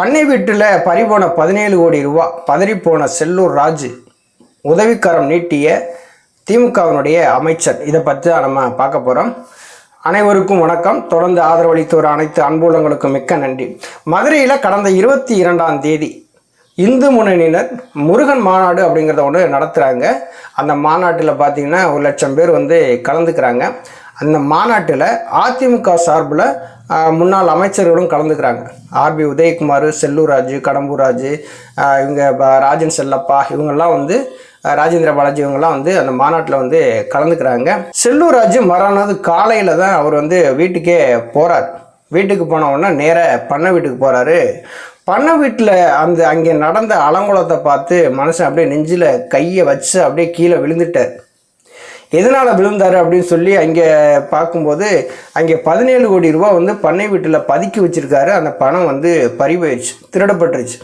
பண்ணை வீட்டில் பறிபோன பதினேழு கோடி ரூபா பதறிப்போன செல்லூர் ராஜு உதவிக்கரம் நீட்டிய திமுகவினுடைய அமைச்சர். இதை பற்றி தான் நம்ம பார்க்க போகிறோம் அனைவருக்கும் வணக்கம். தொடர்ந்து ஆதரவளித்து வர அனைத்து அன்புள்ளங்களுக்கும் மிக்க நன்றி. மதுரையில் கடந்த இருபத்தி இரண்டாம் தேதி இந்து முன்னணியினர் முருகன் மாநாடு அப்படிங்கிறத ஒன்று நடத்துகிறாங்க அந்த மாநாட்டில் பார்த்தீங்கன்னா ஒரு லட்சம் பேர் வந்து கலந்துக்கிறாங்க. அந்த மாநாட்டில் அதிமுக சார்பில் முன்னாள் அமைச்சர்களும் கலந்துக்கிறாங்க. ஆர்பி உதயகுமார் செல்லூர் ராஜு கடம்பூர் ராஜு இவங்க ராஜன் செல்லப்பா இவங்கெல்லாம் வந்து ராஜேந்திர பாலாஜி இவங்கெல்லாம் வந்து அந்த மாநாட்டில் வந்து கலந்துக்கிறாங்க. செல்லூர் ராஜு மறுநாள் காலையில் தான் அவர் வந்து வீட்டுக்கே போகிறார் வீட்டுக்கு போன உடனே நேராக பண்ணை வீட்டுக்கு போகிறாரு பண்ணை வீட்டில் அந்த அங்கே நடந்த அலங்கோலத்தை பார்த்து மனுஷன் அப்படியே நெஞ்சில் கையை வச்சு அப்படியே கீழே விழுந்துட்டார். எதனால் விழுந்தார் அப்படின்னு சொல்லி அங்கே பார்க்கும்போது அங்கே பதினேழு கோடி ரூபா வந்து பண்ணை வீட்டில் பதுக்கி வச்சிருக்காரு. அந்த பணம் வந்து பறிபோயிடுச்சு திருடப்பட்டுருச்சு.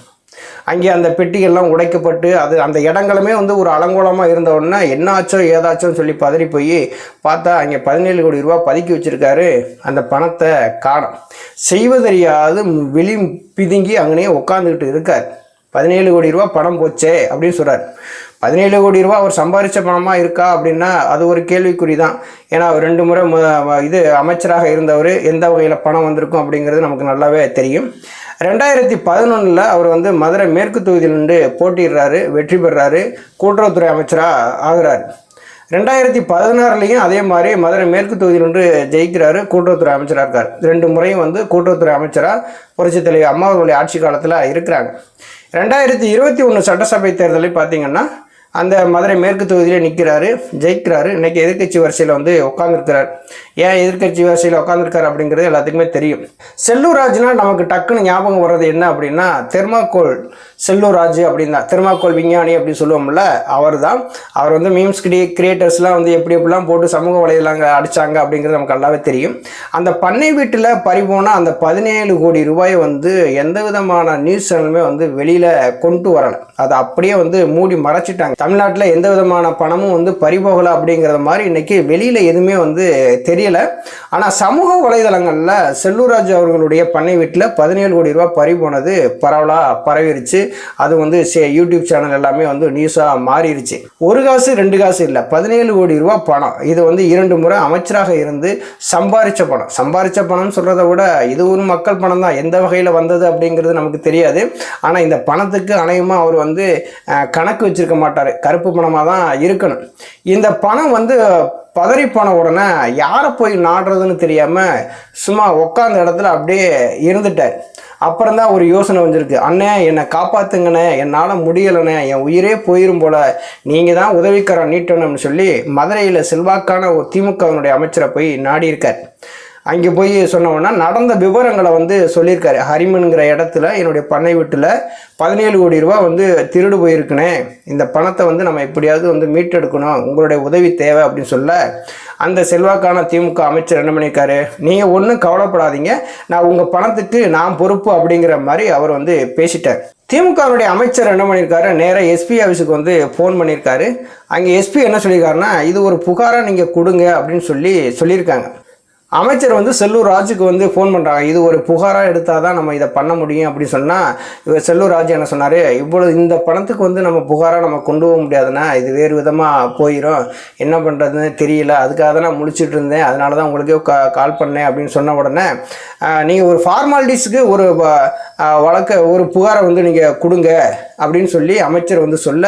அங்கே அந்த பெட்டிகள்லாம் உடைக்கப்பட்டு அது அந்த இடங்களுமே வந்து ஒரு அலங்கோலமாக இருந்த உடனே என்ன ஆச்சோ ஏதாச்சோன்னு சொல்லி பதறி போய் பார்த்தா அங்கே பதினேழு கோடி ரூபா பதுக்கி வச்சுருக்காரு. அந்த பணத்தை காணும். செய்வதறியாது விழி பிதுங்கி அங்கேயே உட்காந்துக்கிட்டு இருக்கார். பதினேழு கோடி ரூபா பணம் போச்சே அப்படின்னு சொல்கிறார் பதினேழு கோடி ரூபா அவர் சம்பாதிச்ச பணமாக இருக்கா அப்படின்னா அது ஒரு கேள்விக்குறி தான் ஏன்னா அவர் ரெண்டு முறை இது அமைச்சராக இருந்தவர் எந்த வகையில் பணம் வந்திருக்கும் அப்படிங்கிறது நமக்கு நல்லாவே தெரியும். ரெண்டாயிரத்தி பதினொன்றில் அவர் வந்து மதுரை மேற்கு தொகுதியிலிருந்து போட்டிடுறாரு வெற்றி பெறாரு கூட்டுறவுத்துறை அமைச்சராக ஆகிறார். ரெண்டாயிரத்தி பதினாறுலேயும் அதே மாதிரி மதுரை மேற்கு தொகுதியிலிருந்து ஜெயிக்கிறாரு கூட்டுறவுத்துறை அமைச்சராக இருக்கார். ரெண்டு முறையும் வந்து கூட்டுறவுத்துறை அமைச்சராக புரட்சித் தலைவர் அம்மா ஆட்சி காலத்தில் இருக்கிறாங்க. ரெண்டாயிரத்தி இருபத்தி ஒன்று சட்டசபை தேர்தலில் பார்த்தீங்கன்னா அந்த மதுரை மேற்கு தொகுதியிலே நிற்கிறாரு ஜெயிக்கிறாரு. இன்றைக்கி எதிர்க்கட்சி வரிசையில் வந்து உட்காந்துருக்கிறார் ஏன் எதிர்க்கட்சி வரிசையில் உட்காந்துருக்காரு அப்படிங்கிறது எல்லாத்துக்குமே தெரியும். செல்லூராஜ்னால் நமக்கு டக்குன்னு ஞாபகம் வர்றது என்ன அப்படின்னா தெர்மாக்கோல் செல்லூராஜ் அப்படின்னு அப்படின்னா தெர்மாக்கோல் விஞ்ஞானி அப்படின்னு சொல்லுவோம்ல அவர் தான் அவர் வந்து மீம்ஸ் கிரி கிரியேட்டர்ஸ்லாம் வந்து எப்படி எப்படிலாம் போட்டு சமூக வலையெல்லாம் அடிச்சாங்க அப்படிங்கிறது நமக்கு நல்லாவே தெரியும். அந்த பண்ணை வீட்டில் பறிபோன அந்த பதினேழு கோடி ரூபாய் வந்து எந்த விதமான நியூஸ் சேனலுமே வந்து வெளியில் கொண்டு வரலை. அதை அப்படியே வந்து மூடி மறைச்சிட்டாங்க. தமிழ்நாட்டில் எந்த விதமான பணமும் வந்து பறிபோகலை அப்படிங்கிறத மாதிரி இன்றைக்கி வெளியில் எதுவுமே வந்து தெரியலை. ஆனால் சமூக வலைதளங்களில் செல்லூராஜ் அவர்களுடைய பண்ணை வீட்டில் பதினேழு கோடி ரூபாய் பறி போனது பரவலாக பரவிருச்சு. அது வந்து சே- யூடியூப் சேனல் எல்லாமே வந்து நியூஸாக மாறிடுச்சு ஒரு காசு ரெண்டு காசு இல்லை. பதினேழு கோடி ரூபா பணம். இது வந்து இரண்டு முறை அமைச்சராக இருந்து சம்பாரித்த பணம். சம்பாரித்த பணம்னு சொல்கிறத விட இது ஒரு மக்கள் பணம் தான். எந்த வகையில் வந்தது அப்படிங்கிறது நமக்கு தெரியாது. ஆனால் இந்த பணத்துக்கு அநேகமாக அவர் வந்து கணக்கு வச்சிருக்க மாட்டார். கருப்பு பணமாக தான் இருக்கணும். இந்த பணம் வந்து பதறி போன உடனே யாரை போய் நாடுறதுன்னு தெரியாமல் சும்மா உட்காந்த இடத்துல அப்படியே இருந்துட்டார். அப்புறம் தான் ஒரு யோசனை வந்துருக்கு. அண்ணே என்னை காப்பாத்துங்கண்ணே என்னால் முடியலைண்ணே என் உயிரே போயிரும் போல். நீங்கள் தான் உதவிக்கரம் நீட்டணும்னு சொல்லி மதுரையில் செல்வாக்கான ஒரு திமுகவினுடைய அமைச்சரை போய் நாடியிருக்கார். அங்கே போய் சொன்னோன்னா நடந்த விவரங்களை வந்து சொல்லியிருக்காரு. ஹரிமனுங்கிற இடத்துல என்னுடைய பண்ணை வீட்டில் பதினேழு கோடி ரூபா வந்து திருடு போயிருக்குனே. இந்த பணத்தை வந்து நம்ம எப்படியாவது வந்து மீட்டெடுக்கணும். உங்களுடைய உதவி தேவை அப்படின்னு சொல்ல அந்த செல்வாக்கான திமுக அமைச்சர் என்ன பண்ணியிருக்காரு? நீங்கள் ஒன்றும் கவலைப்படாதீங்க. நான் உங்கள் பணத்துக்கு நான் பொறுப்பு அப்படிங்கிற மாதிரி அவர் வந்து பேசிட்டார். திமுகவுடைய அமைச்சர் என்ன பண்ணியிருக்காரு? நேராக எஸ்பி ஆஃபீஸுக்கு வந்து ஃபோன் பண்ணியிருக்காரு. அங்கே எஸ்பி என்ன சொல்லியிருக்காருன்னா இது ஒரு புகாராக நீங்கள் கொடுங்க அப்படின்னு சொல்லி சொல்லியிருக்காங்க. அமைச்சர் வந்து செல்லூர் ராஜுக்கு வந்து ஃபோன் பண்ணுறாங்க இது ஒரு புகாராக எடுத்தால் தான் நம்ம இதை பண்ண முடியும் அப்படின்னு சொன்னால் இவர் செல்லூர் ராஜு என்ன சொன்னார்? இவ்வளவு இந்த பணத்துக்கு வந்து நம்ம புகாராக நம்ம கொண்டு போக முடியாதுன்னா இது வேறு விதமாக போயிடும் என்ன பண்ணுறதுன்னு தெரியல. அதுக்காக தான் நான் முழிச்சிட்டு இருந்தேன். அதனால தான் உங்களுக்கே கா கால் பண்ணேன் அப்படின்னு சொன்ன உடனே நீங்கள் ஒரு ஃபார்மாலிட்டிஸ்க்கு ஒரு வழக்க ஒரு புகாரை வந்து நீங்கள் கொடுங்க அப்படின்னு சொல்லி அமைச்சர் வந்து சொல்ல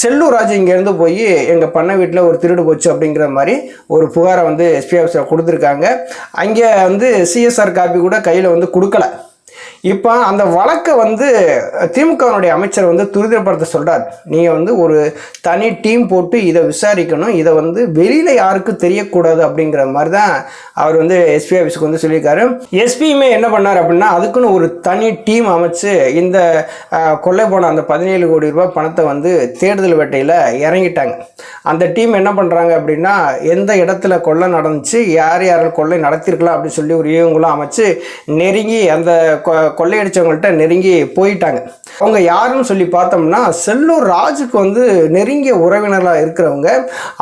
செல்லூர் ராஜு இங்கேருந்து போய் எங்கள் பண்ணை வீட்டில் ஒரு திருடு போச்சு அப்படிங்கிற மாதிரி ஒரு புகாரை வந்து எஸ்பி ஆஃபீஸில் கொடுத்துருக்காங்க. அங்கே வந்து சிஎஸ்ஆர் காப்பி கூட கையில் வந்து கொடுக்கல. இப்போ அந்த வழக்கை வந்து திமுகவினுடைய அமைச்சர் வந்து துரிதப்படுத்த சொல்கிறார் நீங்கள் வந்து ஒரு தனி டீம் போட்டு இதை விசாரிக்கணும். இதை வந்து வெளியில் யாருக்கும் தெரியக்கூடாது அப்படிங்கிற மாதிரி தான் அவர் வந்து எஸ்பி ஆஃபீஸுக்கு வந்து சொல்லியிருக்காரு. எஸ்பியுமே என்ன பண்ணார் அப்படின்னா அதுக்குன்னு ஒரு தனி டீம் அமைச்சு இந்த கொள்ளை போன அந்த பதினேழு கோடி ரூபாய் பணத்தை வந்து தேடுதல் வேட்டையில் இறங்கிட்டாங்க. அந்த டீம் என்ன பண்ணுறாங்க அப்படின்னா எந்த இடத்துல கொள்ளை நடந்துச்சு யார் யார் கொள்ளை நடத்திருக்கலாம் அப்படின்னு சொல்லி ஒரு யூகங்களும் அமைச்சு நெருங்கி அந்த கொ- கொள்ளையடிச்சவங்கள்ட்ட நெருங்கி போயிட்டாங்க. அவங்க யாருன்னு சொல்லி பார்த்தோம்னா செல்லூர் ராஜுக்கு வந்து நெருங்கிய உறவினர்களாக இருக்கிறவங்க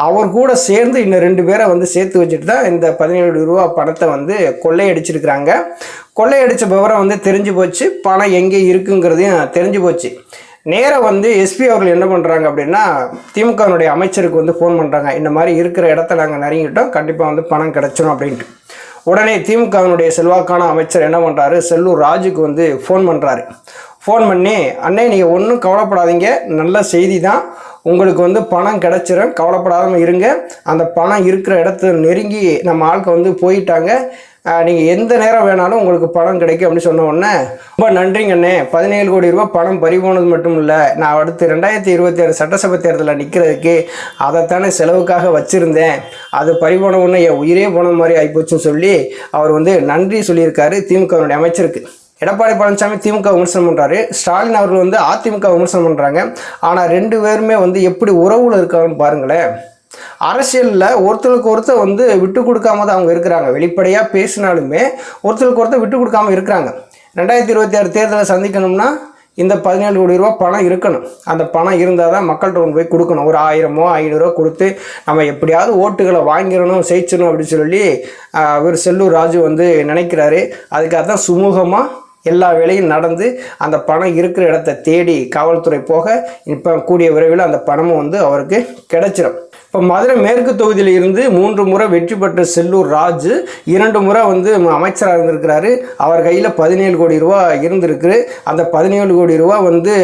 அவர் கூட சேர்ந்து இன்னும் ரெண்டு பேரை வந்து சேர்த்து வச்சுட்டு தான் இந்த பதினேழு ரூபா பணத்தை வந்து கொள்ளையடிச்சிருக்கிறாங்க. கொள்ளையடித்த விவரம் வந்து தெரிஞ்சு போச்சு. பணம் எங்கே இருக்குங்கிறதையும் தெரிஞ்சு போச்சு. நேராக வந்து எஸ்பி அவர்கள் என்ன பண்ணுறாங்க அப்படின்னா திமுகவினுடைய அமைச்சருக்கு வந்து ஃபோன் பண்ணுறாங்க இந்த மாதிரி இருக்கிற இடத்த நாங்கள் நெருங்கிட்டோம். கண்டிப்பாக வந்து பணம் கிடச்சிடும் அப்படின்ட்டு. உடனே திமுகவினுடைய செல்வாக்கான அமைச்சர் என்ன பண்ணுறாரு செல்லூர் ராஜுக்கு வந்து ஃபோன் பண்ணுறாரு ஃபோன் பண்ணி அண்ணே நீங்கள் ஒன்றும் கவலைப்படாதீங்க. நல்ல செய்தி தான் உங்களுக்கு வந்து பணம் கிடச்சிரும். கவலைப்படாமல் இருங்க. அந்த பணம் இருக்கிற இடத்த நெருங்கி நம்ம ஆட்கள் வந்து போயிட்டாங்க. நீங்கள் எந்த நேரம் வேணாலும் உங்களுக்கு பணம் கிடைக்கும் அப்படின்னு சொன்ன உடனே ரொம்ப நன்றிங்கண்ணே பதினேழு கோடி ரூபாய் பணம் பறிபோனது மட்டும் இல்லை நான் அடுத்து ரெண்டாயிரத்தி இருபத்தி ஆறு சட்டசபை தேர்தலில் நிற்கிறதுக்கு அதைத்தானே செலவுக்காக வச்சுருந்தேன். அது பறிபோன உடனே என் உயிரே போன மாதிரி ஆகிப்போச்சுன்னு சொல்லி அவர் வந்து நன்றி சொல்லியிருக்காரு திமுகவினுடைய அமைச்சருக்கு. எடப்பாடி பழனிசாமி திமுக விமர்சனம் பண்ணுறாரு ஸ்டாலின் அவர்கள் வந்து அதிமுக விமர்சனம் பண்ணுறாங்க ஆனால் ரெண்டு பேருமே வந்து எப்படி உறவுல இருக்காங்கன்னு பாருங்களேன். அரசியலில் ஒருத்தருக்கு ஒருத்தர் வந்து விட்டு கொடுக்காம தான் அவங்க இருக்கிறாங்க. வெளிப்படையாக பேசினாலுமே ஒருத்தருக்கு ஒருத்தர் விட்டு கொடுக்காம இருக்கிறாங்க. ரெண்டாயிரத்தி இருபத்தி ஆறு தேர்தலை சந்திக்கணும்னா இந்த பதினேழு கோடி ரூபா பணம் இருக்கணும். அந்த பணம் இருந்தால் தான் மக்கள்கிட்ட கொண்டு போய் கொடுக்கணும். ஒரு ஆயிரமோ ஐநூறுரூவா கொடுத்து நம்ம எப்படியாவது ஓட்டுகளை வாங்கிடணும் ஜெயிச்சிடணும் அப்படின்னு சொல்லி அவர் இவர் செல்லூர் ராஜு வந்து நினைக்கிறாரு. அதுக்காக தான் சுமூகமாக எல்லா வேலையும் நடந்து அந்த பணம் இருக்கிற இடத்த தேடி காவல்துறை போக இப்போ கூடிய விரைவில் அந்த பணமும் வந்து அவருக்கு கிடைச்சிரும். இப்போ மதுரை மேற்கு தொகுதியில் இருந்து மூன்று முறை வெற்றி பெற்ற செல்லூர் ராஜு இரண்டு முறை வந்து அமைச்சராக இருந்திருக்கிறாரு. அவர் கையில் பதினேழு கோடி ரூபா இருந்திருக்கு. அந்த பதினேழு கோடி ரூபா வந்து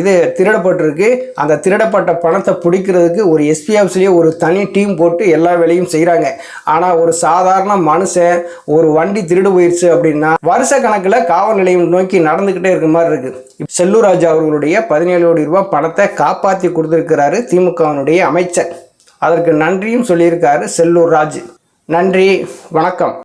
இது திருடப்பட்டிருக்கு. அந்த திருடப்பட்ட பணத்தை பிடிக்கிறதுக்கு ஒரு எஸ்பி ஆஃபீஸ்லேயே ஒரு தனி டீம் போட்டு எல்லா வேலையும் செய்கிறாங்க ஆனால் ஒரு சாதாரண மனுஷன் ஒரு வண்டி திருடு போயிடுச்சு அப்படின்னா வருஷ கணக்கில் காவல் நிலையம் நோக்கி நடந்துக்கிட்டே இருக்க மாதிரி இருக்குது செல்லூர் ராஜு அவர்களுடைய பதினேழு கோடி ரூபாய் பணத்தை காப்பாற்றி கொடுத்துருக்கிறாரு திமுகவினுடைய அமைச்சர். அதற்கு நன்றியும் சொல்லியிருக்காரு செல்லூர் ராஜ். நன்றி வணக்கம்.